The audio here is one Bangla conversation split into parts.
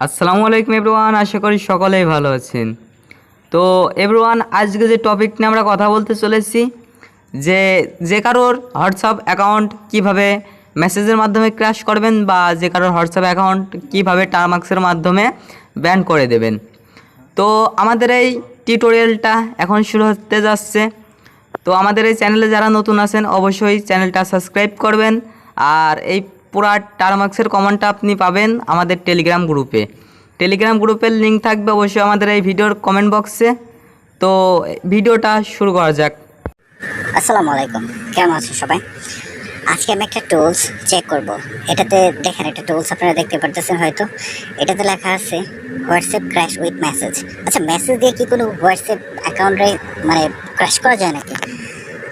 আসসালামু আলাইকুম এভরিওয়ান, আশা করি সকলেই ভালো আছেন। তো এভরিওয়ান, আজকে যে টপিক নিয়ে আমরা কথা বলতে চলেছি, যে যে কারোর হোয়াটসঅ্যাপ অ্যাকাউন্ট কীভাবে মেসেজের মাধ্যমে ক্র্যাশ করবেন বা যে কারোর হোয়াটসঅ্যাপ অ্যাকাউন্ট কীভাবে টার্মাক্সের মাধ্যমে ব্যান করে দেবেন। তো আমাদের এই টিউটোরিয়ালটা এখন শুরু হতে যাচ্ছে। তো আমাদের এই চ্যানেলে যারা নতুন আছেন, অবশ্যই চ্যানেলটা সাবস্ক্রাইব করবেন। আর এই পুরা টার্মাক্সের কমেন্টটা আপনি পাবেন আমাদের টেলিগ্রাম গ্রুপে টেলিগ্রাম গ্রুপের লিঙ্ক থাকবে অবশ্যই আমাদের এই ভিডিওর কমেন্ট বক্সে তো ভিডিওটা শুরু করা যাক। আসসালামু আলাইকুম। কেমন আছেন সবাই? আজকে আমি একটা টুলস চেক করব। এটাতে দেখেন, একটা টুলস আপনারা দেখতে পারতেছেন হয়তো। এটাতে লেখা আছে, হোয়াটসঅ্যাপ ক্র্যাশ উইথ মেসেজ। আচ্ছা মেসেজ দিয়ে কি কোনো হোয়াটসঅ্যাপ অ্যাকাউন্টে মানে ক্র্যাশ করা যায় নাকি?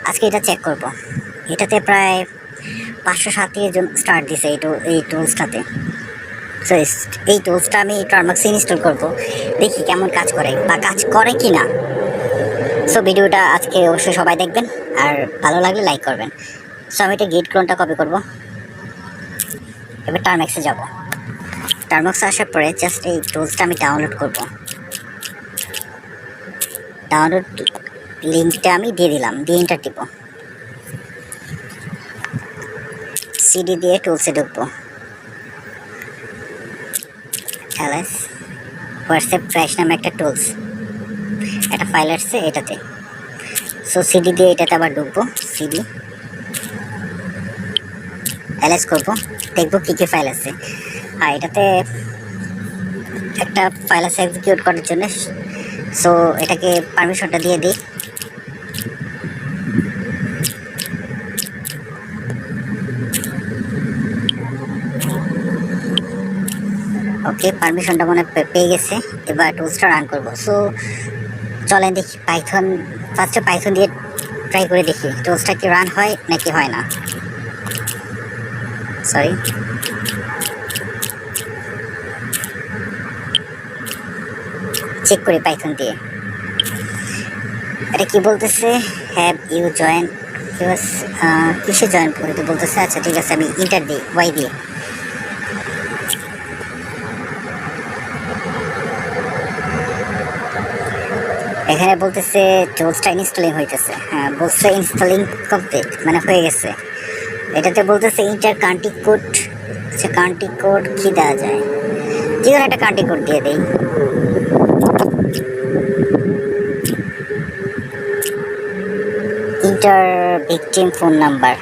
আজকে এটা চেক করব। এটাতে প্রায় পাঁচশো সাতটি জন স্টার্ট দিছে এই এই টুলসটাতে সো এই টুলসটা আমি টার্মাক্সে ইনস্টল করব। দেখি কেমন কাজ করে বা কাজ করে কি না সো ভিডিওটা আজকে অবশ্যই সবাই দেখবেন আর ভালো লাগলে লাইক করবেন। সো আমি এটা গেট ক্লোনটা কপি করব। এবার টার্মেক্সে যাব। টার্মেক্সে আসার পরে জাস্ট এই টুলসটা আমি ডাউনলোড করব। ডাউনলোড লিঙ্কটা আমি দিয়ে দিলাম, দিয়ে ইন্টার টিপো। সিডি দিয়ে টুলসে ঢুকবো। এলএস হোয়াটসঅ্যাপ ক্র্যাশ নামে একটা টুলস একটা ফাইল আসছে এটাতে। সো সিডি দিয়ে এটাতে আবার ঢুকবো, সিডি। এলএস করব, দেখব কী কী ফাইল আছে। আর এটাতে একটা ফাইল আছে এক্সিকিউট করার জন্য। সো এটাকে পারমিশনটা দিয়ে দিই। ওকে পারমিশনটা মনে পেয়ে গেছে। এবার টুলসটা রান করব। সো চলেন দেখি পাইথন ফার্স্টে পাইথন দিয়ে ট্রাই করে দেখি। টুলসটা কি রান হয় নাকি হয় না? সরি চেক করি পাইথন দিয়ে। এটা কি বলতেছে? হ্যাভ ইউ জয়েন কিসে জয়েন করতে বলতেছে আচ্ছা ঠিক আছে, আমি ইন্টার দিই ওয়াই দিয়ে। এখানে বলতেছে টুলসটা ইনস্টলিং হইতেছে। হ্যাঁ বলছে ইনস্টলিং কমপ্লিট মানে হয়ে গেছে। এটাতে বলতেছে ইন্টার কান্ট্রি কোড আচ্ছা কান্ট্রি কোড কি দেওয়া যায়? যে কোনো একটা কান্ট্রি কোড দিয়ে দেই? ইন্টার ভিকটিম ফোন নাম্বার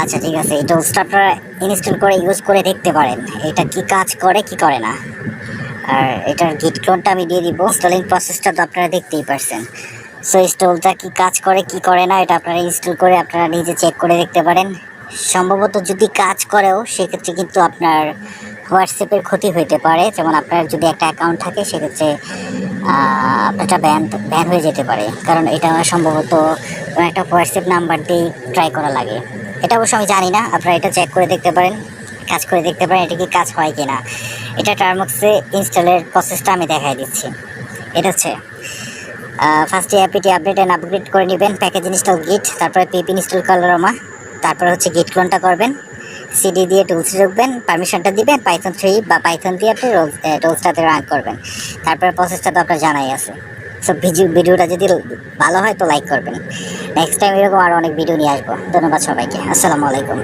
আচ্ছা ঠিক আছে, এই টুলসটা আপনারা ইনস্টল করে ইউজ করে দেখতে পারেন। এটা কি কাজ করে, কি করে না? আর এটার গিট ক্লোনটা আমি দিয়ে দিব। ইনস্টলিং প্রসেসটা তো আপনারা দেখতেই পারছেন। সো ইনস্টলটা কি কাজ করে, কি করে না, এটা আপনারা ইনস্টল করে আপনারা নিজে চেক করে দেখতে পারেন। সম্ভবত যদি কাজ করেও, সেক্ষেত্রে কিন্তু আপনার হোয়াটসঅ্যাপের ক্ষতি হইতে পারে। যেমন আপনার যদি একটা অ্যাকাউন্ট থাকে, সেক্ষেত্রে আপনারটা ব্যান ব্যান হয়ে যেতে পারে। কারণ এটা সম্ভবত একটা হোয়াটসঅ্যাপ নাম্বার দিয়ে ট্রাই করা লাগে। এটা অবশ্য আমি জানি না। আপনারা এটা চেক করে দেখতে পারেন। কাজ করে দেখতে পারেন এটা কি কাজ হয় কি না এটা টার্মক্সে ইনস্টলের প্রসেসটা আমি দেখাই দিচ্ছি। এটা হচ্ছে ফার্স্টে অ্যাপিটি আপডেট অ্যান্ড আপগ্রেড করে নেবেন প্যাকেজ ইনস্টল গিট তারপরে পিপি ইনস্টল কালারমা তারপরে হচ্ছে গিট ক্লোনটা করবেন সিডি দিয়ে টুলস ঢুকবেন পারমিশনটা দিবেন পাইথন থ্রি বা পাইথন দিয়ে আপনি টুলসটাতে রান করবেন। তারপরে প্রসেসটা তো আপনার জানাই আছে। সো ভিডিও, ভিডিওটা যদি ভালো হয় তো লাইক করবেন। নেক্সট টাইম এরকম আরও অনেক ভিডিও নিয়ে আসব। ধন্যবাদ সবাইকে। আসসালামু আলাইকুম।